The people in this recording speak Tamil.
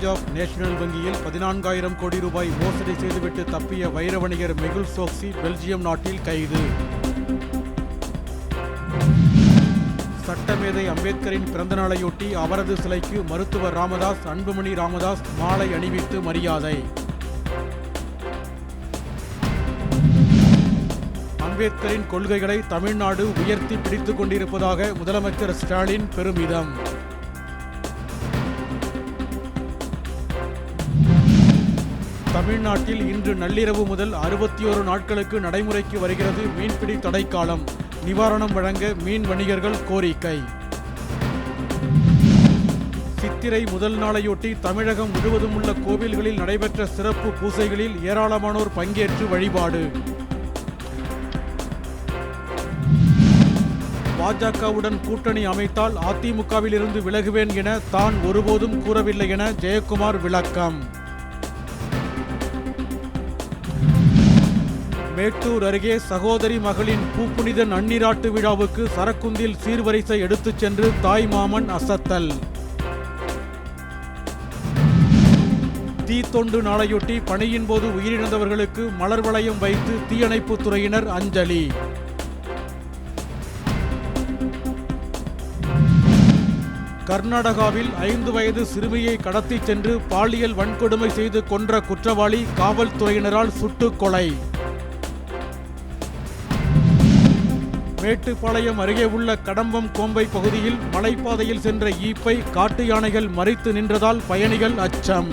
பஞ்சாப் நேஷனல் வங்கியில் பதினான்காயிரம் கோடி ரூபாய் மோசடி செய்துவிட்டு தப்பிய வைர வணிகர் மெகுல் சோக்சி பெல்ஜியம் நாட்டில் கைது. சட்டமேதை அம்பேத்கரின் பிறந்தநாளையொட்டி அவரது சிலைக்கு மருத்துவர் ராமதாஸ் அன்புமணி ராமதாஸ் மாலை அணிவித்து மரியாதை. அம்பேத்கரின் கொள்கைகளை தமிழ்நாடு உயர்த்தி பிடித்துக் கொண்டிருப்பதாக முதலமைச்சர் ஸ்டாலின் பெருமிதம். தமிழ்நாட்டில் இன்று நள்ளிரவு முதல் அறுபத்தி ஓரு நாட்களுக்கு நடைமுறைக்கு வருகிறது மீன்பிடி தடைக்காலம். நிவாரணம் வழங்க மீன் வணிகர்கள் கோரிக்கை. சித்திரை முதல் நாளையொட்டி தமிழகம் முழுவதும் உள்ள கோவில்களில் நடைபெற்ற சிறப்பு பூசைகளில் ஏராளமானோர் பங்கேற்று வழிபாடு. பாஜகவுடன் கூட்டணி அமைத்தால் அதிமுகவிலிருந்து விலகுவேன் என தான் ஒருபோதும் கூறவில்லை என ஜெயக்குமார் விளக்கம். மேட்டூர் அருகே சகோதரி மகளின் பூப்புனித நன்னீராட்டு விழாவுக்கு சரக்குந்தில் சீர்வரிசை எடுத்துச் சென்று தாய் மாமன் அசத்தல். தீத்தொண்டு நாளையொட்டி பணியின் போது உயிரிழந்தவர்களுக்கு மலர் வளையம் வைத்து தீயணைப்புத் துறையினர் அஞ்சலி. கர்நாடகாவில் ஐந்து வயது சிறுமியை கடத்திச் சென்று பாலியல் வன்கொடுமை செய்து கொன்ற குற்றவாளி காவல்துறையினரால் சுட்டுக் கொலை. மேட்டுப்பாளையம் அருகே உள்ள கடம்பம் கோம்பை பகுதியில் மலைப்பாதையில் சென்ற ஈப்பை காட்டு யானைகள் மறித்து நின்றதால் பயணிகள் அச்சம்.